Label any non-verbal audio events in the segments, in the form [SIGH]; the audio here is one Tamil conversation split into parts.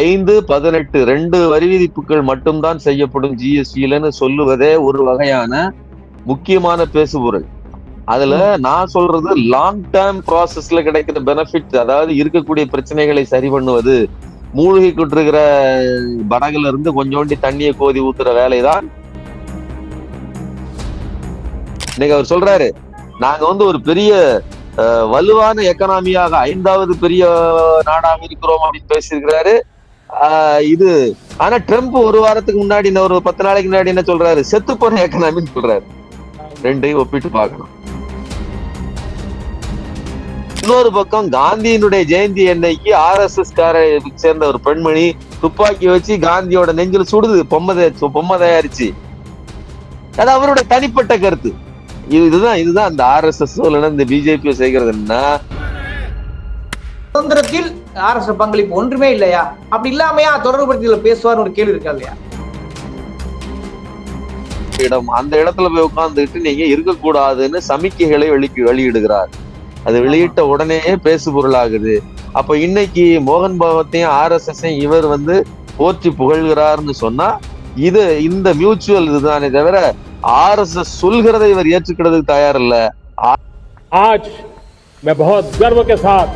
ஐந்து பதினெட்டு ரெண்டு வரி விதிப்புகள் மட்டும்தான் செய்யப்படும் ஜிஎஸ்டிலன்னு சொல்லுவதே ஒரு வகையான முக்கியமான பேசுபொருள். அதுல நான் சொல்றது லாங் டேர்ம் ப்ராசஸ்ல கிடைக்கிற பெனிஃபிட் அதாவது இருக்கக்கூடிய பிரச்சனைகளை சரி பண்ணுவது மூழ்கி கொண்டிருக்கிற படகுல இருந்து கொஞ்சோண்டி தண்ணியை கோதி ஊத்துற வேலைதான். இன்னைக்கு அவர் சொல்றாரு நாங்க வந்து ஒரு பெரிய வலுவான எக்கனாமியாக ஐந்தாவது பெரிய நாடாக இருக்கிறோம் அப்படின்னு பேசியிருக்கிறாரு. இது ஆனா ட்ரம்ப் ஒரு வாரத்துக்கு முன்னாடி ஒரு பத்து நாளைக்கு முன்னாடி என்ன சொல்றாரு? செத்து போன எக்கனாமின்னு சொல்றாரு. ரெண்டையும் ஒப்பிட்டு பார்க்கணும். இன்னொரு பக்கம் காந்தியினுடைய ஜெயந்தி அன்னைக்கு ஆர் எஸ் எஸ் காரை சேர்ந்த ஒரு பெண்மணி துப்பாக்கி வச்சு காந்தியோட நெஞ்சில் சுடுது பொம்மை பொம்மை தயாரிச்சு. அது அவருடைய தனிப்பட்ட கருத்து. இது- இதுதான் இதுதான் அந்த ஆர் எஸ் எஸ் இந்த பிஜேபி செய்கிறது என்ன சுதந்திரத்தில் அரசு பங்களிப்பு ஒன்றுமே இல்லையா அப்படி இல்லாமையா தொடர்புபடுத்தி பேசுவார்னு ஒரு கேள்வி இருக்கா இல்லையா இடம் அந்த இடத்துல போய் உட்கார்ந்துட்டு நீங்க இருக்கக்கூடாதுன்னு சமிக்கைகளை வெளி வெளியிடுகிறார் அது வெளியிட்ட உடனேயே பேசு பொருளாகுது அப்ப இன்னைக்கு மோகன் பகவத்தையும் ஆர் எஸ் எஸ் இவர் வந்து போற்றி புகழ்கிறார்னு சொன்னா இது இந்த மியூச்சுவல் இதுதானே தவிர ஆர் எஸ் எஸ் சொல்கிறதை இவர் ஏற்றுக்கிறதுக்கு தயார் இல்ல आज मैं बहुत गर्व के साथ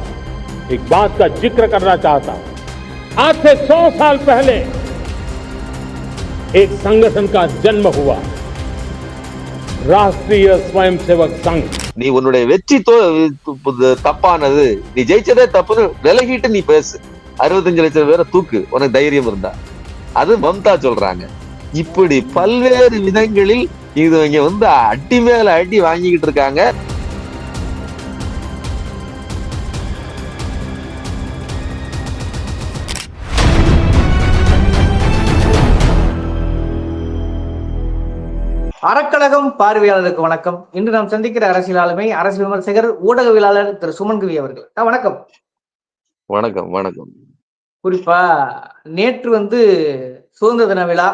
एक बात का जिक्र करना चाहता हूं आज से सौ साल पहले एक संगठन का जन्म हुआ राष्ट्रीय स्वयंसेवक संघ நீ உன்னுடைய வெற்றி தோ இது தப்பானது நீ ஜெயிச்சதே தப்புன்னு விலகிட்டு நீ பேசு அறுபத்தஞ்சு லட்சம் பேரை தூக்கு உனக்கு தைரியம் இருந்தா அது மம்தா சொல்றாங்க இப்படி பல்வேறு விதங்களில் இது இங்க வந்து அடி மேல அடி வாங்கிக்கிட்டு இருக்காங்க அறக்கழகம் பார்வையாளருக்கு வணக்கம். இன்று நாம் சந்திக்கிற அரசியல் ஆளுமை அரசு விமர்சகர் ஊடகவியலாளர் திரு சுமன் கவி அவர்கள் வணக்கம். வணக்கம் வணக்கம். குறிப்பா நேற்று வந்து சுதந்திர தின விழா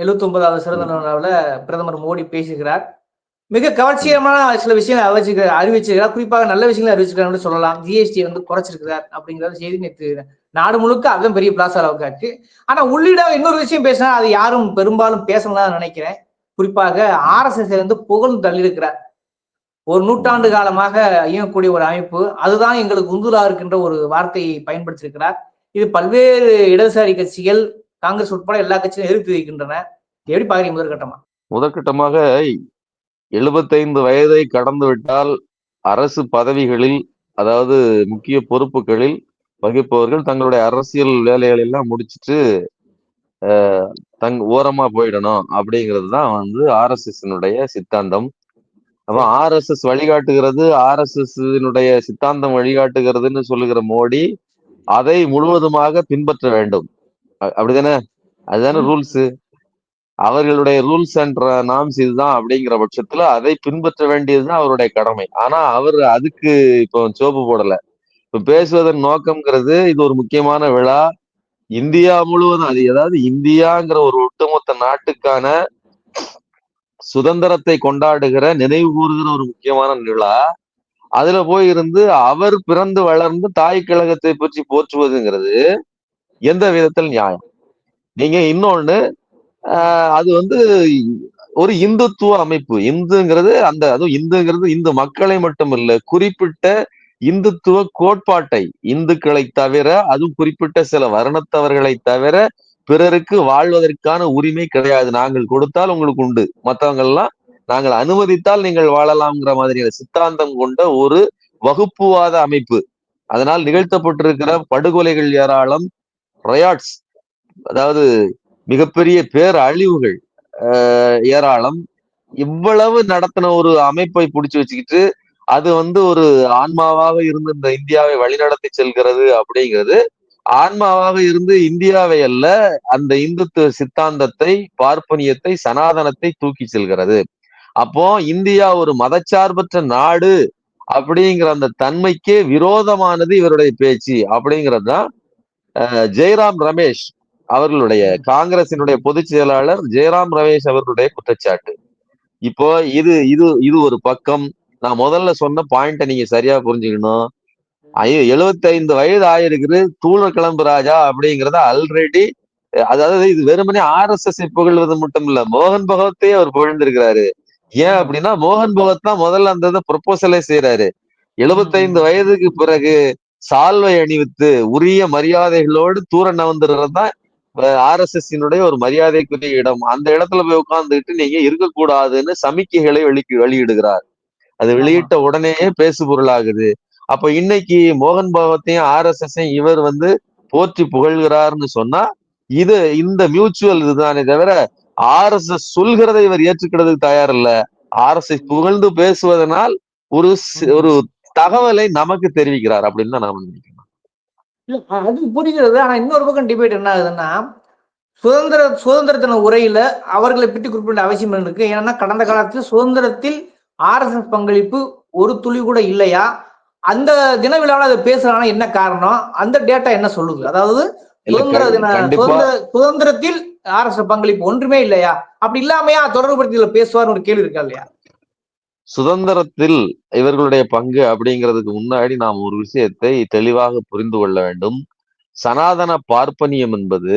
எழுபத்தி ஒன்பதாவது சுதந்திர தின விழாவில் பிரதமர் மோடி பேசுகிறார். மிக கவர்ச்சியமான சில விஷயங்களை அறிவிச்சு அறிவிச்சிருக்கிறார். குறிப்பாக நல்ல விஷயங்களை அறிவிச்சிருக்காரு சொல்லலாம். ஜிஎஸ்டி வந்து குறைச்சிருக்கிறார் அப்படிங்கிற செய்தி நேற்று நாடு முழுக்க அதுதான் பெரிய பிளாஸ் அளவுக்கு ஆச்சு. ஆனா உள்ளிட இன்னொரு விஷயம் பேசினா அது யாரும் பெரும்பாலும் பேசலாம் நினைக்கிறேன். குறிப்பாக ஆர்எஸ்எஸ் இருந்து புகழ்ந்து தள்ளியிருக்கிறார் ஒரு நூற்றாண்டு காலமாக இயங்கக்கூடிய ஒரு அமைப்பு அதுதான் எங்களுக்கு உந்துலா இருக்கின்ற ஒரு வார்த்தையை பயன்படுத்தியிருக்கிறார். இது பல்வேறு இடதுசாரி கட்சிகள் காங்கிரஸ் உட்பட எல்லா கட்சியும் எதிர்த்து இருக்கின்றன. எப்படி பாக்குறீங்க முதற்கட்டமா முதற்கட்டமாக எழுபத்தைந்து வயதை கடந்து விட்டால் அரசு பதவிகளில் அதாவது முக்கிய பொறுப்புகளில் வகிப்பவர்கள் தங்களுடைய அரசியல் வேலைகள் எல்லாம் முடிச்சிட்டு தங் ஓரமா போயிடணும் அப்படிங்கிறது தான் வந்து ஆர்எஸ்எஸ்னுடைய சித்தாந்தம். அப்ப ஆர்எஸ்எஸ் வழிகாட்டுகிறது ஆர்எஸ்எஸ்னுடைய சித்தாந்தம் வழிகாட்டுகிறதுன்னு சொல்லுகிற மோடி அதை முழுவதுமாக பின்பற்ற வேண்டும். அப்படிதானே? அதுதானே ரூல்ஸ்? அவர்களுடைய ரூல்ஸ் அண்ட் நாம்ஸ் இதுதான் அப்படிங்கிற பட்சத்துல அதை பின்பற்ற வேண்டியதுதான் அவருடைய கடமை. ஆனா அவர் அதுக்கு இப்போ சோப்பு போடல. இப்ப பேசுவதன் நோக்கம்ங்கிறது இது ஒரு முக்கியமான விழா. இந்தியா முழுவதும் அது ஏதாவது இந்தியாங்கிற ஒரு ஒட்டுமொத்த நாட்டுக்கான சுதந்திரத்தை கொண்டாடுகிற நினைவு கூறுகிற ஒரு முக்கியமான நிழா அதுல போய் இருந்து அவர் பிறந்து வளர்ந்து தாய் கழகத்தை பற்றி போற்றுவதுங்கிறது எந்த விதத்தில் நியாயம்? நீங்க இன்னொன்னு ஆஹ் அது வந்து ஒரு இந்துத்துவ அமைப்பு. இந்துங்கிறது அந்த அதுவும் இந்துங்கிறது இந்து மக்களை மட்டும் இல்ல குறிப்பிட்ட இந்துத்துவ கோட்பாட்டை இந்துக்களை தவிர அதுவும் குறிப்பிட்ட சில வருணத்தவர்களை தவிர பிறருக்கு வாழ்வதற்கான உரிமை கிடையாது. நாங்கள் கொடுத்தால் உங்களுக்கு உண்டு. மற்றவங்கெல்லாம் நாங்கள் அனுமதித்தால் நீங்கள் வாழலாம்ங்கிற மாதிரியான சித்தாந்தம் கொண்ட ஒரு வகுப்புவாத அமைப்பு. அதனால் நிகழ்த்தப்பட்டிருக்கிற படுகொலைகள் ஏராளம் ரயாட்ஸ் அதாவது மிகப்பெரிய பேர் அழிவுகள் ஆஹ் ஏராளம். இவ்வளவு நடத்தின ஒரு அமைப்பை பிடிச்சு வச்சுக்கிட்டு அது வந்து ஒரு ஆன்மாவாக இருந்து இந்த இந்தியாவை வழிநடத்தி செல்கிறது அப்படிங்கிறது. ஆன்மாவாக இருந்து இந்தியாவை அல்ல அந்த இந்துத்துவ சித்தாந்தத்தை பார்ப்பனியத்தை சனாதனத்தை தூக்கி செல்கிறது. அப்போ இந்தியா ஒரு மதச்சார்பற்ற நாடு அப்படிங்கிற அந்த தன்மைக்கே விரோதமானது இவருடைய பேச்சு அப்படிங்கிறது தான் அஹ், ஜெயராம் ரமேஷ் அவர்களுடைய காங்கிரசினுடைய பொதுச் செயலாளர் ஜெயராம் ரமேஷ் அவர்களுடைய குற்றச்சாட்டு. இப்போ இது இது இது ஒரு பக்கம் நான் முதல்ல சொன்ன பாயிண்ட நீங்க சரியா புரிஞ்சுக்கணும். ஐயோ 75 வயது ஆயிருக்குது. தூள கிளம்பு ராஜா அப்படிங்கறத ஆல்ரெடி அதாவது இது வெறுமனே ஆர்எஸ்எஸ் புகழ்வது மட்டும் இல்ல மோகன் பகவத்தையே அவர் புகழ்ந்திருக்கிறாரு. ஏன் அப்படின்னா மோகன் பகவத் தான் முதல்ல அந்த ப்ரொபோசலே செய்யறாரு 75 வயதுக்கு பிறகு சால்வை அணிவித்து உரிய மரியாதைகளோடு தூர நவந்துறது தான் ஆர்எஸ்எஸ் ஒரு மரியாதைக்குரிய இடம். அந்த இடத்துல போய் உட்கார்ந்துட்டு நீங்க இருக்கக்கூடாதுன்னு சமிக்கைகளை வெளி வெளியிடுகிறார். அது. வெளியிட்ட உடனேயே பேசு பொருளாகுது அப்ப இன்னைக்கு மோகன் பகவத்தையும் ஆர்எஸ்எஸ் இவர் வந்து போற்றி புகழ்கிறார்னு சொன்னா இது இந்த மியூச்சுவல் இதுதானே தவிர ஆர்எஸ்எஸ் சொல்கிறதை இவர் ஏற்றுக்கிறதுக்கு தயார் இல்ல ஆர்எஸ்எஸ் புகழ்ந்து பேசுவதனால் ஒரு ஒரு தகவலை நமக்கு தெரிவிக்கிறார் அப்படின்னு தான் நான் நினைக்கிறேன். இல்ல, அது புரிகிறது. ஆனா இன்னொரு பக்கம் டிபேட் என்ன ஆகுதுன்னா சுதந்திர சுதந்திர தின உரையில அவர்களை பற்றி குறிப்பிட அவசியம் இருக்கு. ஏன்னா கடந்த காலத்தில் சுதந்திரத்தில் ஆர்எஸ்எஸ் பங்களிப்பு ஒரு துளி கூட இல்லையா? அந்த தின விழாவில் அதை பேசுறாங்கன்னா என்ன காரணம்? அந்த டேட்டா என்ன சொல்லுது? அதாவது சுதந்திர தின சுதந்திர சுதந்திரத்தில் ஆர்எஸ்எஸ் பங்களிப்பு ஒன்றுமே இல்லையா? அப்படி இல்லாமையா தொடர்புபடுத்தி இதுல பேசுவார்னு ஒரு கேள்வி இருக்கா இல்லையா? சுதந்திரத்தில் இவர்களுடைய பங்கு அப்படிங்கிறதுக்கு முன்னாடி நாம் ஒரு விஷயத்தை தெளிவாக புரிந்து கொள்ள வேண்டும். சனாதன பார்ப்பனியம் என்பது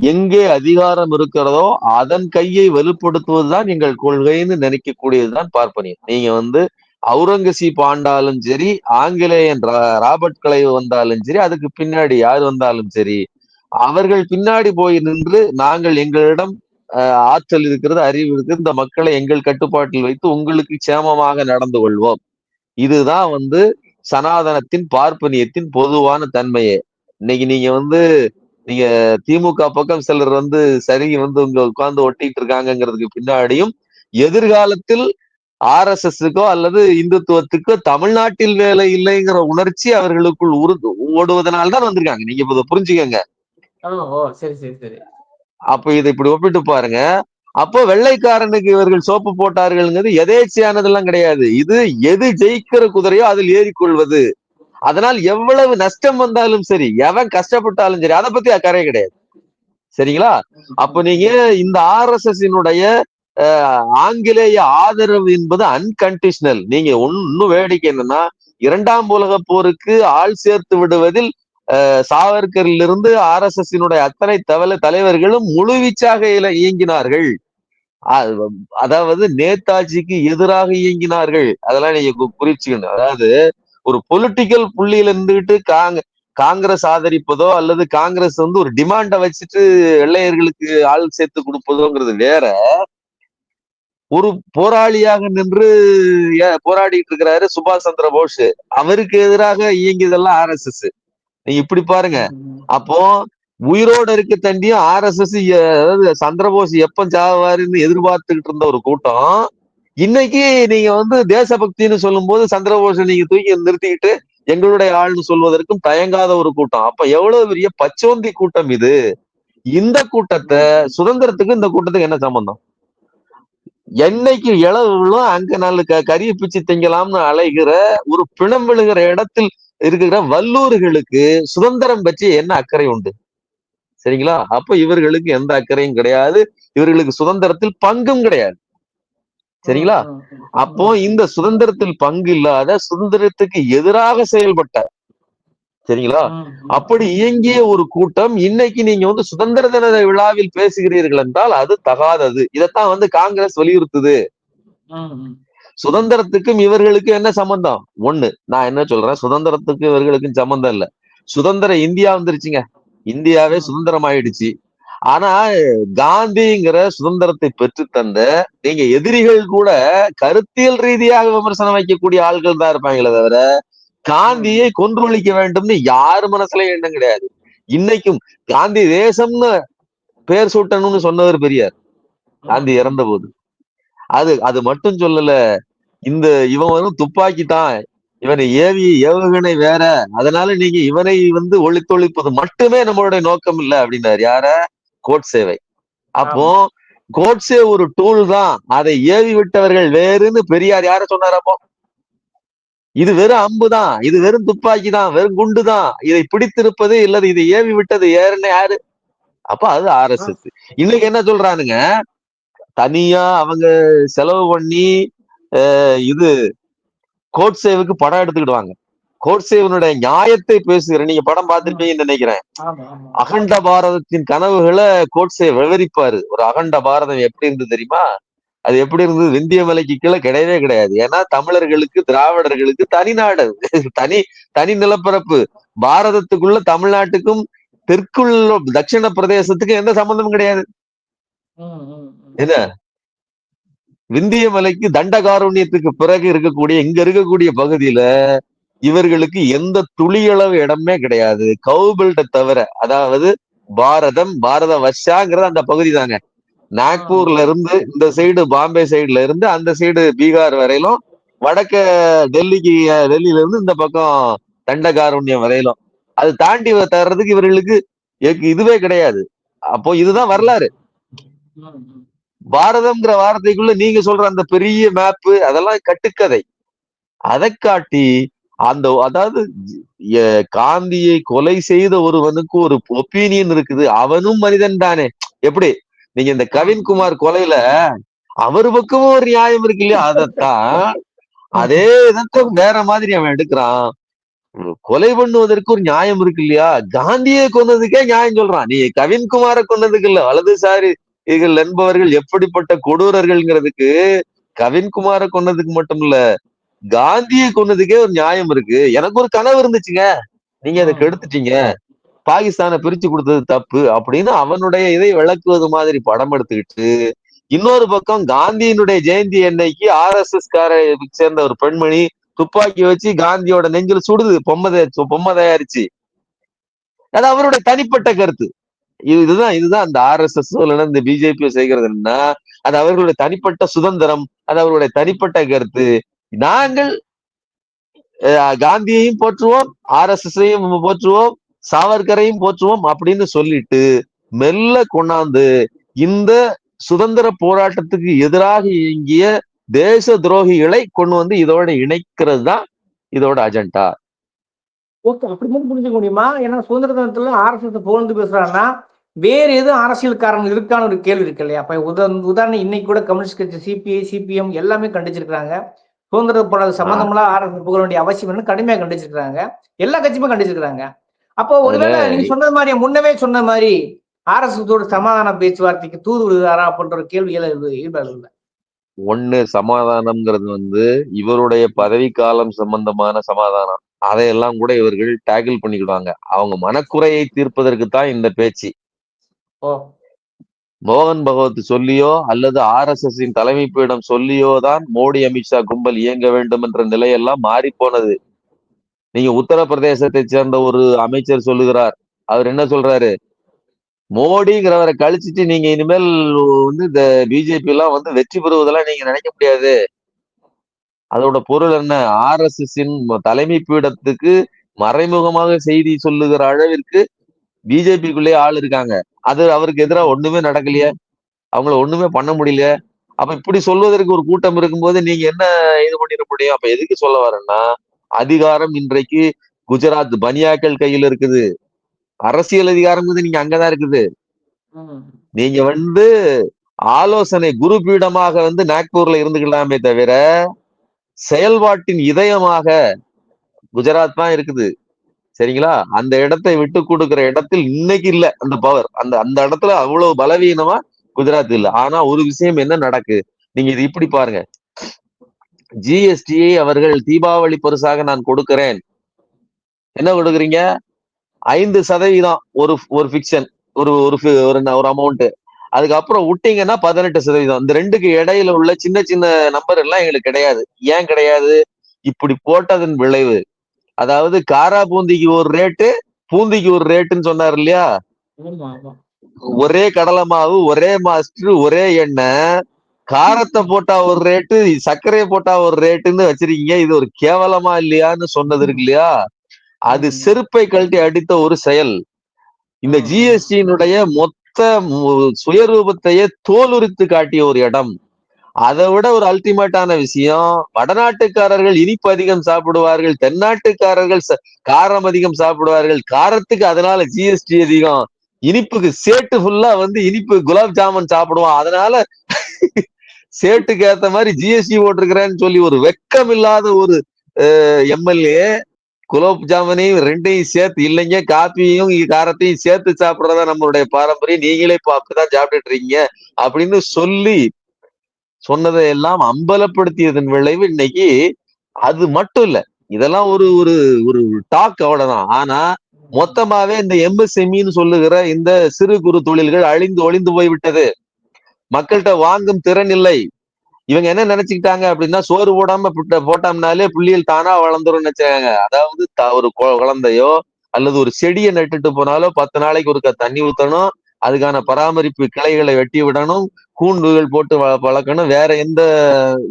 எங்கே அதிகாரம் இருக்கிறதோ அதன் கையை வலுப்படுத்துவதுதான் எங்கள் கொள்கைன்னு நினைக்கக்கூடியதுதான் பார்ப்பனியம். நீங்க வந்து அவுரங்கசீப் ஆண்டாலும் சரி ஆங்கிலேயன் ரா- ராபர்ட் கிளைவ் வந்தாலும் சரி அதுக்கு பின்னாடி யார் வந்தாலும் சரி அவர்கள் பின்னாடி போய் நின்று நாங்கள் எங்களிடம் ஆற்றல் இருக்கிறது அறிவு இருக்கிறது இந்த மக்களை எங்கள் கட்டுப்பாட்டில் வைத்து உங்களுக்கு சேமமாக நடந்து கொள்வோம். இதுதான் வந்து சனாதனத்தின் பார்ப்பனியத்தின் பொதுவான தன்மையே. இன்னைக்கு நீங்க வந்து நீங்க திமுக பக்கம் சிலர் வந்து சரி வந்து இங்க உட்கார்ந்து ஒட்டிட்டு இருக்காங்கங்கிறதுக்கு பின்னாடியும் எதிர்காலத்தில் ஆர்எஸ்எஸ்க்கோ அல்லது இந்துத்துவத்துக்கோ தமிழ்நாட்டில் வேலை இல்லைங்கிற உணர்ச்சி அவர்களுக்குள் உரு ஓடுவதனால தான் வந்திருக்காங்க. நீங்க இப்ப புரிஞ்சுக்கங்க. ஓ ஓ சரி சரி சரி. அப்ப இதை இப்படி ஒப்பிட்டு பாருங்க. அப்போ வெள்ளைக்காரனுக்கு இவர்கள் சோப்பு போட்டார்கள்ங்கிறது எதேச்சியானதெல்லாம் கிடையாது. இது எது ஜெயிக்கிற குதிரையோ அதில் ஏறிக்கொள்வது. அதனால் எவ்வளவு நஷ்டம் வந்தாலும் சரி எவன் கஷ்டப்பட்டாலும் சரி அதை பத்தி அக்கறை கிடையாது. சரிங்களா? அப்ப நீங்க இந்த ஆர்எஸ்எஸ் ஆங்கிலேய ஆதரவு என்பது அன்கண்டிஷனல் நீங்க ஒண்ணு இன்னும் வேடிக்கை என்னன்னா இரண்டாம் உலக போருக்கு ஆள் சேர்த்து விடுவதில் அஹ், எஸ் ஆர்எஸ்எஸ் அத்தனை தவள தலைவர்களும் முழுவீச்சாக இயங்கினார்கள். அதாவது நேதாஜிக்கு எதிராக இயங்கினார்கள். அதெல்லாம் நீங்க குறிச்சுக்கணும். அதாவது ஒரு பொலிட்டிக்கல் புள்ளியில இருந்துகிட்டு காங்க காங்கிரஸ் ஆதரிப்பதோ அல்லது காங்கிரஸ் வந்து ஒரு டிமாண்ட வச்சுட்டு வெள்ளையர்களுக்கு ஆள் சேர்த்து கொடுப்பதோங்கிறது வேற. ஒரு போராளியாக நின்று போராடிட்டு இருக்கிறாரு சுபாஷ் சந்திர போஸ். அவருக்கு எதிராக இயங்கியதெல்லாம் ஆர்எஸ்எஸ் நீங்க இப்படி பாருங்க. அப்போ உயிரோட இருக்க தண்டியும் ஆர்எஸ்எஸ் அதாவது சந்திரபோஸ் எப்ப சாவாருன்னு எதிர்பார்த்துக்கிட்டு இருந்த ஒரு கூட்டம் இன்னைக்கு நீங்க வந்து தேசபக்தின்னு சொல்லும் போது சந்திரபோஷன் நீங்க தூக்கி நிறுத்திக்கிட்டு எங்களுடைய ஆள்னு சொல்வதற்கும் தயங்காத ஒரு கூட்டம். அப்ப எவ்வளவு பெரிய பச்சோந்தி கூட்டம் இது? இந்த கூட்டத்தை சுதந்திரத்துக்கு இந்த கூட்டத்துக்கு என்ன சம்பந்தம்? என்னைக்கு இளவுகளும் அங்க நல்ல க கரிய பிச்சு திங்கலாம்னு அலைகிற ஒரு பிணம் விழுகிற இடத்தில் இருக்கிற வல்லூர்களுக்கு சுதந்திரம் பற்றி என்ன அக்கறை உண்டு? சரிங்களா? அப்ப இவர்களுக்கு எந்த அக்கறையும் கிடையாது. இவர்களுக்கு சுதந்திரத்தில் பங்கும் கிடையாது. சரிங்களா? அப்போ இந்த சுதந்திரத்தில் பங்கு இல்லாத சுதந்திரத்துக்கு எதிராக செயல்பட்ட சரிங்களா? அப்படி இயங்கிய ஒரு கூட்டம் இன்னைக்கு நீங்க வந்து சுதந்திர தின விழாவில் பேசுகிறீர்கள் என்றால் அது தகாதது. இதைத்தான் வந்து காங்கிரஸ் வலியுறுத்துது. சுதந்திரத்துக்கும் இவர்களுக்கும் என்ன சம்பந்தம்? ஒண்ணு நான் என்ன சொல்றேன்? சுதந்திரத்துக்கும் இவர்களுக்கும் சம்பந்தம் இல்ல. சுதந்திர இந்தியா வந்துருச்சுங்க. இந்தியாவே சுதந்திரம் ஆயிடுச்சு ஆனா காந்திங்கிற சுதந்திரத்தை பெற்று தந்த நீங்க எதிரிகள் கூட கருத்தியல் ரீதியாக விமர்சனம் வைக்கக்கூடிய ஆள்கள் தான் இருப்பாங்களே தவிர காந்தியை கொன்றொழிக்க வேண்டும்னு யாரு மனசுல எண்ணம் கிடையாது. இன்னைக்கும் காந்தி தேசம்னு பேர் சூட்டணும்னு சொன்னவர் பெரியார். காந்தி இறந்த போது அது அது மட்டும் சொல்லல இந்த இவன் வரும் துப்பாக்கி தான் இவனை ஏவி ஏவுகணை வேற. அதனால நீங்க இவனை வந்து ஒழித்தொழிப்பது மட்டுமே நம்மளுடைய நோக்கம் இல்லை அப்படின்னாரு. யார? கோட் சேவை. அப்போ கோட்சே ஒரு டூல் தான். அதை ஏவி விட்டவர்கள் வேறுன்னு பெரியார் யார சொன்னார் அப்போ? இது வெறும் அம்பு தான். இது வெறும் துப்பாக்கி தான். வெறும் குண்டு தான். இதை பிடித்திருப்பது இல்லது. இதை ஏவி விட்டது ஏறுன்னு யாரு? அப்ப அது ஆர்எஸ்எஸ். இன்னைக்கு என்ன சொல்றானுங்க? தனியா அவங்க செலவு பண்ணி இது கோட் சேவுக்கு படம் எடுத்துக்கிடுவாங்க. கோட்சேவனுடைய நியாயத்தை பேசுகிற நீங்க படம் பார்த்திருப்பீங்கன்னு நினைக்கிறேன். அகண்ட பாரதத்தின் கனவுகளை கோட்சே விவரிப்பாரு. ஒரு அகண்ட பாரதம் எப்படி இருந்தது தெரியுமா? அது எப்படி இருந்தது? விந்திய மலைக்கு கீழே கிடையவே கிடையாது. ஏன்னா தமிழர்களுக்கு திராவிடர்களுக்கு தனி நாடு. [LAUGHS] தனி தனி நிலப்பரப்பு. பாரதத்துக்குள்ள தமிழ்நாட்டுக்கும் தெற்குள்ள தட்சிண பிரதேசத்துக்கும் எந்த சம்பந்தமும் கிடையாது. என்ன? விந்திய மலைக்கு தண்டகாருண்யத்துக்கு பிறகு இருக்கக்கூடிய இங்க இருக்கக்கூடிய பகுதியில இவர்களுக்கு எந்த துளியளவு இடமே கிடையாது. கவுபெல்ட்டை தவிர அதாவது பாரதம் பாரத வர்ஷாங்கிறது அந்த பகுதி தாங்க. நாக்பூர்ல இருந்து இந்த சைடு பாம்பே சைடுல இருந்து அந்த சைடு பீகார் வரையிலும் வடக்க டெல்லிக்கு டெல்லியில இருந்து இந்த பக்கம் தண்டகாருண்யம் வரையிலும். அது தாண்டி தர்றதுக்கு இவர்களுக்கு இதுவே கிடையாது. அப்போ இதுதான் வரலாறு. பாரதம்ங்கிற வார்த்தைக்குள்ள நீங்க சொல்ற அந்த பெரிய மேப்பு அதெல்லாம் கட்டுக்கதை. அதை காட்டி அந்த அதாவது காந்தியை கொலை செய்த ஒருவனுக்கு ஒரு ஒப்பீனியன் இருக்குது. அவனும் மனிதன் தானே. எப்படி? நீங்க இந்த கவின்குமார் கொலையில அவர் பக்கமும் ஒரு நியாயம் இருக்கு இல்லையா? அதத்தான் அதே விதத்தை வேற மாதிரி அவன் எடுக்கிறான். கொலை பண்ணுவதற்கு ஒரு நியாயம் இருக்கு இல்லையா? காந்தியை கொன்னதுக்கே நியாயம் சொல்றான். நீ கவின்குமாரை கொன்னதுக்கு இல்ல வலதுசாரி இதில் என்பவர்கள் எப்படிப்பட்ட கொடூரர்கள்ங்கிறதுக்கு கவின்குமாரை கொன்னதுக்கு மட்டும் இல்ல காந்தியை கொன்னதுக்கே ஒரு நியாயம் இருக்கு. எனக்கு ஒரு கனவு இருந்துச்சுங்க. நீங்க அதை கெடுத்துட்டீங்க. பாகிஸ்தானை பிரிச்சு கொடுத்தது தப்பு அப்படின்னு அவனுடைய இதை விளக்குவது மாதிரி படம் எடுத்துக்கிட்டு இன்னொரு பக்கம் காந்தியினுடைய ஜெயந்தி அன்னைக்கு ஆர் எஸ் எஸ் காரை சேர்ந்த ஒரு பெண்மணி துப்பாக்கி வச்சு காந்தியோட நெஞ்சில் சுடுது பொம்மை பொம்மை தயாரிச்சு. அது அவருடைய தனிப்பட்ட கருத்து. இது- இதுதான் இதுதான் அந்த ஆர் எஸ் எஸ் இந்த பிஜேபி செய்கிறது என்னன்னா அது அவர்களுடைய தனிப்பட்ட சுதந்திரம் அது அவர்களுடைய தனிப்பட்ட கருத்து. நாங்கள் காந்தியையும் போற்றுவோம் ஆர் எஸ் எஸ்ஐயும் போற்றுவோம் சாவர்கரையும் போற்றுவோம் அப்படின்னு சொல்லிட்டு மெல்ல கொண்டாந்து இந்த சுதந்திர போராட்டத்துக்கு எதிராக இயங்கிய தேச துரோகிகளை கொண்டு வந்து இதோட இணைக்கிறது தான் இதோட அஜெண்டா. ஓகே அப்படி மட்டும் புரிஞ்சுக்க முடியுமா? ஏன்னா சுதந்திர தினத்துல ஆர்எஸ்எஸ் புகழ்ந்து பேசுறாங்கன்னா வேற எதுவும் அரசியல்காரன் இருக்கான்னு ஒரு கேள்வி இருக்கு இல்லையா? அப்ப உத உதாரணம் இன்னைக்கு கூட கம்யூனிஸ்ட் கட்சி சிபிஐ சிபிஎம் எல்லாமே கண்டிச்சிருக்காங்க சுதந்திர போராட்ட சம்பந்தம்லாம் ஆர்எஸ்எஸ் புகழ வேண்டிய அவசியம் கடுமையா கண்டிச்சிருக்காங்க எல்லா கட்சியுமே கண்டிச்சிருக்காங்க அப்போ ஒருவேளை நீங்க சொன்னது மாதிரி முன்னவே சொன்ன மாதிரி ஆர்எஸ்எஸோட சமாதான பேச்சுவார்த்தைக்கு தூது விடுறாரா அப்படின்ற ஒரு கேள்வி இல்ல ஒண்ணு சமாதானம்ங்கிறது வந்து இவருடைய பதவி காலம் சம்பந்தமான சமாதானம். அதையெல்லாம் கூட இவர்கள் டேக்கிள் பண்ணிக்கிடுவாங்க. அவங்க மனக்குறையை தீர்ப்பதற்கு தான் இந்த பேச்சு. மோகன் பகவத் சொல்லியோ அல்லது ஆர் எஸ் எஸ் தலைமைப்பிடம் சொல்லியோ தான் மோடி அமித்ஷா கும்பல் இயங்க வேண்டும் என்ற நிலையெல்லாம் மாறி போனது நீங்க உத்தரப்பிரதேசத்தை சேர்ந்த ஒரு அமைச்சர் சொல்லுகிறார். அவர் என்ன சொல்றாரு? மோடிங்கிறவரை கழிச்சிட்டு நீங்க இனிமேல் வந்து இந்த பிஜேபி எல்லாம் வந்து வெற்றி பெறுவதெல்லாம் நீங்க நினைக்க முடியாது. அதோட பொருள் என்ன? ஆர் எஸ் எஸ் தலைமை பீடத்துக்கு மறைமுகமாக செய்தி சொல்லுகிற அளவிற்கு பிஜேபிக்குள்ளே ஆள் இருக்காங்க. அது அவருக்கு எதிராக ஒண்ணுமே நடக்கலையே. அவங்கள ஒண்ணுமே பண்ண முடியல அப்ப இப்படி சொல்வதற்கு ஒரு கூட்டம் இருக்கும்போது நீங்க என்ன இது பண்ணிட முடியும்? அப்ப எதுக்கு சொல்ல வரேன்னா அதிகாரம் இன்றைக்கு குஜராத் பனியாக்கள் கையில் இருக்குது. அரசியல் அதிகாரம் நீங்க அங்கதான் இருக்குது. நீங்க வந்து ஆலோசனை குரு பீடமாக வந்து நாக்பூர்ல இருந்துக்கலாமே தவிர செயல்பாட்டின் இதயமாக குஜராத் தான் இருக்குது. சரிங்களா? அந்த இடத்தை விட்டு கொடுக்கிற இடத்தில் இன்னைக்கு இல்ல அந்த பவர் அந்த அந்த இடத்துல அவ்வளவு பலவீனமா குஜராத் இல்ல. ஆனா ஒரு விஷயம் என்ன நடக்கு? நீங்க இது இப்படி பாருங்க. ஜிஎஸ்டியை அவர்கள் தீபாவளி பரிசாக நான் கொடுக்கிறேன். என்ன கொடுக்குறீங்க? ஐந்து சதவீதம் ஒரு ஒரு ஃபிக்ஷன் ஒரு ஒரு ஒரு அமௌண்ட் அதுக்கப்புறம் விட்டீங்கன்னா பதினெட்டு சதவீதம். இந்த ரெண்டுக்கு இடையில உள்ள சின்ன சின்ன நம்பர் எல்லாம் எங்களுக்கு கிடையாது. ஏன் கிடையாது? இப்படி போட்டதன் விளைவு. அதாவது காரா பூந்திக்கு ஒரு ரேட்டு பூந்திக்கு ஒரு ரேட்டுன்னு சொன்னார் இல்லையா? ஒரே கடலை மாவு ஒரே மாஸ்டர் ஒரே எண்ணெய் காரத்தை போட்டா ஒரு ரேட்டு சர்க்கரையை போட்டா ஒரு ரேட்டுன்னு வச்சிருக்கீங்க. இது ஒரு கேவலமா இல்லையான்னு சொன்னது இருக்கு இல்லையா? அது. செருப்பை கழட்டி அடித்த ஒரு செயல். இந்த. ஜிஎஸ்டியினுடைய மொத்த சுயரூபத்தையே தோலுரித்து காட்டிய ஒரு இடம். அதை விட ஒரு அல்டிமேட்டான விஷயம் வடநாட்டுக்காரர்கள் இனிப்பு அதிகம் சாப்பிடுவார்கள் தென்னாட்டுக்காரர்கள் ச- காரம் அதிகம் சாப்பிடுவார்கள் காரத்துக்கு அதனால ஜிஎஸ்டி அதிகம் இனிப்புக்கு சேட்டு ஃபுல்லா வந்து இனிப்பு குலாப் ஜாமுன் சாப்பிடுவோம் அதனால சேட்டுக்கு ஏத்த மாதிரி ஜிஎஸ்டி போட்டிருக்கிறேன்னு சொல்லி ஒரு வெக்கம் இல்லாத ஒரு எம்எல்ஏ குலோப் ஜாமுனையும் ரெண்டையும் சேர்த்து இல்லைங்க காப்பியும் காரத்தையும் சேர்த்து சாப்பிடுறதா நம்மளுடைய பாரம்பரியம். நீங்களே இப்ப அப்படிதான் சாப்பிட்டுட்டு இருக்கீங்க அப்படின்னு சொல்லி சொன்னதை எல்லாம் அம்பலப்படுத்தியதன் விளைவு இன்னைக்கு அது மட்டும் இல்ல. இதெல்லாம் ஒரு ஒரு ஒரு டாக் அவ்வளவுதான். ஆனா மொத்தமாவே இந்த எம்எஸ்எம்இன்னு சொல்லுகிற இந்த சிறு குறு தொழில்கள் அழிந்து ஒளிந்து போய்விட்டது. மக்கள்கிட்ட வாங்கும் திறன் இல்லை. இவங்க என்ன நினைச்சுக்கிட்டாங்க அப்படின்னா சோறு போடாம புட்ட- போட்டோம்னாலே புள்ளியல் தானா வளர்ந்துரும் நினைச்சாங்க அதாவது ஒரு குழந்தையோ அல்லது ஒரு செடியை நட்டுட்டு போனாலோ பத்து நாளைக்கு ஒருக்க தண்ணி ஊத்தணும். அதுக்கான பராமரிப்பு கிளைகளை வெட்டி விடணும் கூண்டுகள் போட்டு வ- வளர்க்கணும் வேற எந்த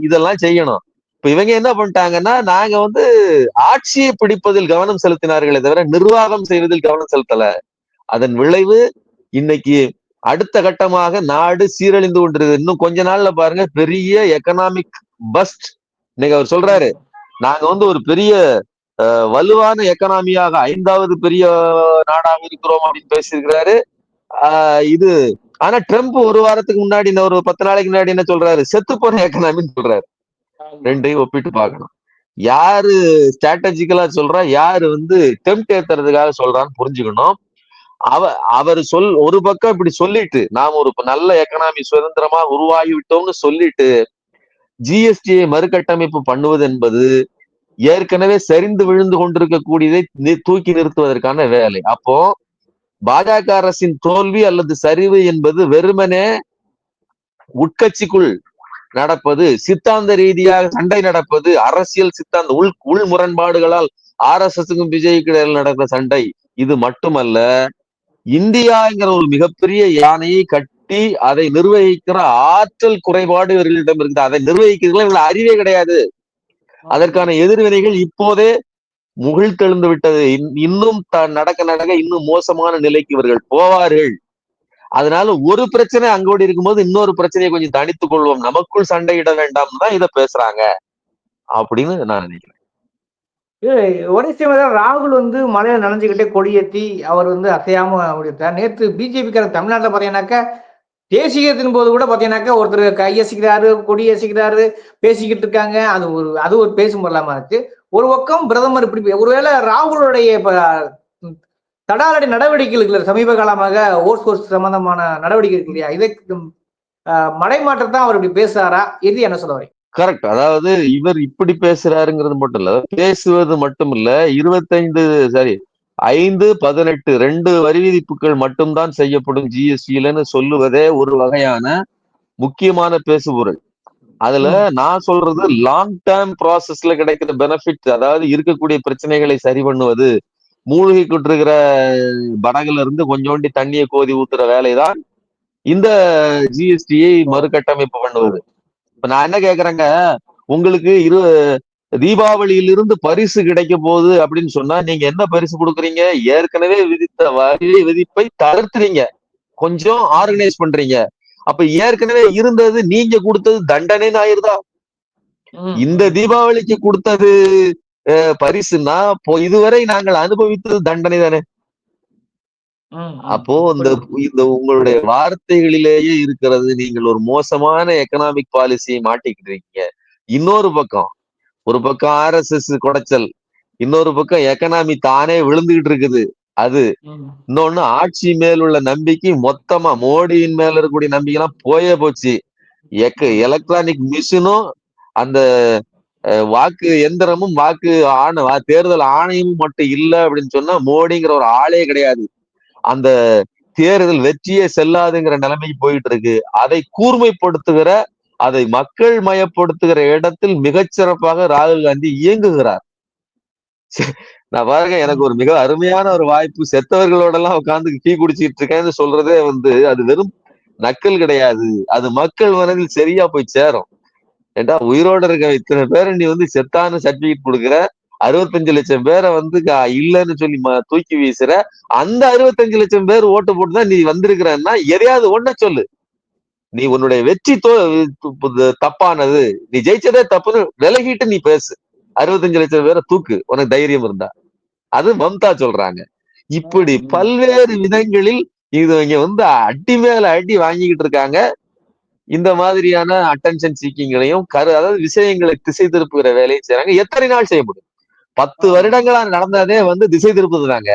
இதெல்லாம் செய்யணும். இப்ப இவங்க என்ன பண்ணிட்டாங்கன்னா நாங்க வந்து ஆட்சியை பிடிப்பதில் கவனம் செலுத்தினார்களே தவிர நிர்வாகம் செய்வதில் கவனம் செலுத்தல. அதன் விளைவு இன்னைக்கு அடுத்த கட்டமாக நாடு சீரழிந்து கொண்டிருக்கு இன்னும் கொஞ்ச நாள்ல பாருங்க பெரிய எக்கனாமிக் பஸ்ட் இன்னைக்கு அவர் சொல்றாரு நாங்க வந்து ஒரு பெரிய வலுவான எக்கனாமியாக ஐந்தாவது பெரிய நாடாக இருக்கிறோம் அப்படின்னு பேசியிருக்கிறாரு. இது ஆனா ட்ரம்ப் ஒரு வாரத்துக்கு முன்னாடி ஒரு பத்து நாளைக்கு முன்னாடி என்ன சொல்றாரு? செத்து போன எக்கனாமின்னு சொல்றாரு. ரெண்டையும் ஒப்பிட்டு பார்க்கணும். யாரு ஸ்ட்ராட்டஜிக்கலா சொல்றா யாரு வந்து டெம்ட் ஏத்துறதுக்காக சொல்றான்னு புரிஞ்சுக்கணும். அவ அவர் சொல் ஒரு பக்கம் இப்படி சொல்லிட்டு நாம் ஒரு நல்ல எக்கனாமி சுதந்திரமா உருவாகி விட்டோம்னு சொல்லிட்டு ஜிஎஸ்டியை மறுகட்டமைப்பு பண்ணுவது என்பது ஏற்கனவே சரிந்து விழுந்து கொண்டிருக்கக்கூடியதை தூக்கி நிறுத்துவதற்கான வேலை. அப்போ பாஜக அரசின் தோல்வி அல்லது சரிவு என்பது வெறுமனே உட்கட்சிக்குள் நடப்பது சித்தாந்த ரீதியாக சண்டை நடப்பது அரசியல் சித்தாந்த உள் உள் முரண்பாடுகளால் ஆர் எஸ் எஸ்க்கும் பிஜேபிக்கு இடையில் நடக்கிற சண்டை. இது மட்டுமல்ல இந்தியாங்கிற ஒரு மிகப்பெரிய யானையை கட்டி அதை நிர்வகிக்கிற ஆற்றல் குறைபாடு இவர்களிடம் இருக்குது அதை நிர்வகிக்கிறதுல இவர்கள் அறிவே கிடையாது. அதற்கான எதிர்வினைகள் இப்போதே முகிழ்த்தெழுந்து விட்டது. இன்னும் த- நடக்க நடக்க இன்னும் மோசமான நிலைக்கு இவர்கள் போவார்கள். அதனால ஒரு பிரச்சனை அங்கோடி இருக்கும்போது இன்னொரு பிரச்சனையை கொஞ்சம் தனித்துக் கொள்வோம். நமக்குள் சண்டையிட வேண்டாம் தான் இதை பேசுறாங்க. அப்படின்னு நான் நினைக்கிறேன். ஒரே சமயம் ராகுல் வந்து மலையில நனைஞ்சுக்கிட்டே கொடியேத்தி அவர் வந்து அசையாம முடித்தார் நேற்று பிஜேபிக்காரர் தமிழ்நாட்டில் பார்த்தீங்கன்னாக்கா தேசியத்தின் போது கூட பார்த்தீங்கன்னாக்கா ஒருத்தர் கையசிக்கிறாரு கொடியசிக்கிறாரு பேசிக்கிட்டு இருக்காங்க. அது ஒரு அது ஒரு பேசும் பொருளாம இருக்கு. ஒரு பக்கம் பிரதமர் இப்படி ஒருவேளை ராகுலுடைய தடாலடி நடவடிக்கைகள் சமீப காலமாக ஓர்ஸ் கோர்ஸ் சம்பந்தமான நடவடிக்கை இல்லையா? இதற்கு அஹ், மடைமாற்றத்தான் அவர் இப்படி பேசுறாரா? இது என்ன சொல்ல வரீங்க? கரெக்ட் அதாவது இவர் இப்படி பேசுறாருங்கிறது மட்டும் இல்ல பேசுவது மட்டும் இல்ல இருபத்தைந்து சாரி ஐந்து பதினெட்டு ரெண்டு வரி விதிப்புகள் மட்டும்தான் செய்யப்படும் ஜிஎஸ்டிலன்னு சொல்லுவதே ஒரு வகையான முக்கியமான பேசுபொருள். அதுல நான் சொல்றது லாங் டேர்ம் ப்ராசஸ்ல கிடைக்கிற பெனிஃபிட் அதாவது இருக்கக்கூடிய பிரச்சனைகளை சரி பண்ணுவது. மூழ்கி கொண்டிருக்கிற படகுல இருந்து கொஞ்சோண்டி தண்ணியை கோதி ஊத்துற வேலைதான் இந்த ஜிஎஸ்டியை மறுகட்டமைப்பு பண்ணுவது. இப்ப நான் என்ன கேக்குறேங்க? உங்களுக்கு இரு தீபாவளியிலிருந்து பரிசு கிடைக்க போகுது அப்படின்னு சொன்னா நீங்க என்ன பரிசு கொடுக்குறீங்க? ஏற்கனவே விதித்த வரி விதிப்பை தளர்த்துறீங்க. கொஞ்சம் ஆர்கனைஸ் பண்றீங்க. அப்ப ஏற்கனவே இருந்தது நீங்க கொடுத்தது தண்டனைன்னு ஆயிருதா இந்த தீபாவளிக்கு கொடுத்தது பரிசுன்னா இதுவரை நாங்கள் அனுபவித்தது தண்டனை தானே. அப்போ இந்த இந்த உங்களுடைய வார்த்தைகளிலேயே இருக்கிறது நீங்கள் ஒரு மோசமான எக்கனாமிக் பாலிசியை மாட்டிக்கிட்டு இன்னொரு பக்கம் ஒரு பக்கம் ஆர்எஸ்எஸ் குடைச்சல் இன்னொரு பக்கம் எக்கனாமி தானே விழுந்துகிட்டு இருக்குது. அது இன்னொன்னு ஆட்சி மேல் உள்ள நம்பிக்கை மொத்தமா மோடியின் மேல இருக்கக்கூடிய நம்பிக்கை எல்லாம் போயே போச்சு. எக்க எலக்ட்ரானிக் மிஷினும் அந்த வாக்கு எந்திரமும் வாக்கு ஆணை தேர்தல் ஆணையமும் மட்டும் இல்ல அப்படின்னு சொன்னா மோடிங்கிற ஒரு ஆளே கிடையாது. அந்த தேர்தல் வெற்றியே செல்லாதுங்கிற நிலைமைக்கு போயிட்டு இருக்கு அதை கூர்மைப்படுத்துகிற அதை மக்கள் மயப்படுத்துகிற இடத்தில் மிகச்சிறப்பாக ராகுல் காந்தி இயங்குகிறார். நான் பாருங்க எனக்கு ஒரு மிக அருமையான ஒரு வாய்ப்பு. செத்தவர்களோட எல்லாம் உட்காந்து டீ குடிச்சிட்டு இருக்கேன்னு சொல்றதே வந்து அது வெறும் நக்கல் கிடையாது. அது மக்கள் மனதில் சரியா போய் சேரும். ஏண்டா உயிரோட இருக்க இத்தனை பேரை நீ வந்து செத்தான்னு சர்டிபிகேட் கொடுக்குற? அறுபத்தஞ்சு லட்சம் பேரை வந்து இல்லைன்னு சொல்லி தூக்கி வீசுற? அந்த அறுபத்தஞ்சு லட்சம் பேர் ஓட்டு போட்டு தான் நீ வந்திருக்கிறன்னா எதையாவது ஒண்ண சொல்லு. நீ உன்னுடைய வெற்றி தோ தப்பானது. நீ ஜெயிச்சதே தப்புன்னு விலகிட்டு நீ பேசு. அறுபத்தஞ்சு லட்சம் பேரை தூக்கு. உனக்கு தைரியம் இருந்தா. அது மம்தா சொல்றாங்க. இப்படி. பல்வேறு விதங்களில் இது இங்க வந்து அடி மேல அடி வாங்கிக்கிட்டு இருக்காங்க. இந்த மாதிரியான அட்டென்ஷன் சீக்கிங்களையும் கரு அதாவது விஷயங்களை திசை திருப்புகிற வேலையும் செய்றாங்க. எத்தனை நாள் செய்ய முடியும் பத்து வருடங்களா நடந்ததே வந்து திசை திருப்புதுதாங்க.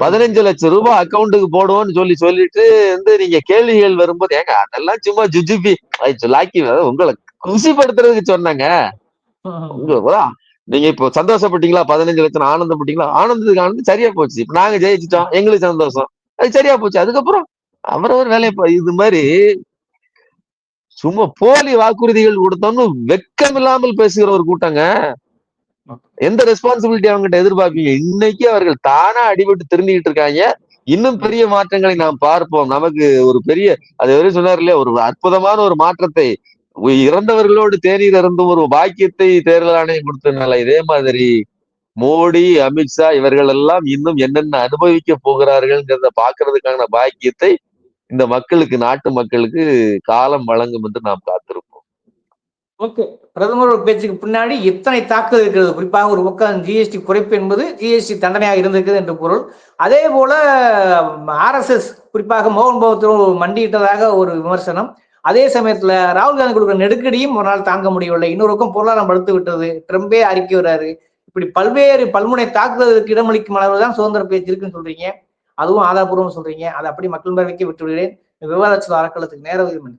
பதினஞ்சு லட்சம் ரூபாய் அக்கௌண்ட்டுக்கு போடுவோம்னு சொல்லி சொல்லிட்டு வந்து நீங்க கேள்விகள் வரும்போது ஏங்க அதெல்லாம் சும்மா ஜுஜுபி லாக்கி உங்களை குசிப்படுத்துறதுக்கு சொன்னாங்க. நீங்க இப்போ சந்தோஷப்பட்டீங்களா? பதினஞ்சு லட்சம் ஆனந்தப்பட்டீங்களா? ஆனந்தத்துக்கு ஆனந்தம் சரியா போச்சு. இப்ப நாங்க ஜெயிச்சிட்டோம் எங்களுக்கு சந்தோஷம். அது சரியா போச்சு. அதுக்கப்புறம் அவரவர் வேலையை இது மாதிரி சும்மா போலி வாக்குறுதிகள் கொடுத்தோம்னு வெக்கம் இல்லாமல் பேசுகிற ஒரு கூட்டங்க. எந்த ரெஸ்பான்சிபிலிட்டி அவங்ககிட்ட எதிர்பார்ப்பீங்க இன்னைக்கு அவர்கள் தானா அடிபட்டு திரும்பிக்கிட்டு இருக்காங்க. இன்னும் பெரிய மாற்றங்களை நாம் பார்ப்போம். நமக்கு ஒரு பெரிய அது வரையும் சொன்னார் இல்லையா? ஒரு அற்புதமான ஒரு மாற்றத்தை இறந்தவர்களோடு தேநீர் இருந்தும் ஒரு பாக்கியத்தை தேர்தல் ஆணையம் கொடுத்ததுனால இதே மாதிரி மோடி அமித்ஷா இவர்கள் எல்லாம் இன்னும் என்னென்ன அனுபவிக்க போகிறார்கள்ங்கிறத பாக்குறதுக்கான பாக்கியத்தை இந்த மக்களுக்கு நாட்டு மக்களுக்கு காலம் வழங்கும் என்று நாம் காத்திருப்போம். ஓகே. பிரதமர் ஒரு பேச்சுக்கு பின்னாடி எத்தனை தாக்குதல் இருக்கிறது? குறிப்பாக ஒரு பக்கம் ஜிஎஸ்டி குறைப்பு என்பது ஜிஎஸ்டி தண்டனையாக இருந்திருக்குது என்று பொருள். அதே போல ஆர்எஸ்எஸ் குறிப்பாக மோகன் பகவத் மண்டியிட்டதாக ஒரு விமர்சனம். அதே சமயத்துல ராகுல் காந்தி கொடுக்குற நெருக்கடியும் ஒரு நாள் தாங்க முடியவில்லை. இன்னொரு பக்கம் பொருளாதாரம் படுத்து விட்டது. ட்ரம்பே அறிக்கை வர்றாரு இப்படி பல்வேறு பல்முனை தாக்குதலுக்கு இடமளிக்கும் அளவு தான் சுதந்திர பேச்சு இருக்குன்னு சொல்றீங்க. அதுவும் ஆதாரபூர்வம் சொல்றீங்க. அதை அப்படி மக்கள் பார்வைக்கு விட்டு விடுகிறேன் விவாதத்தில் அறக்கலத்துக்கு நேர உரிமை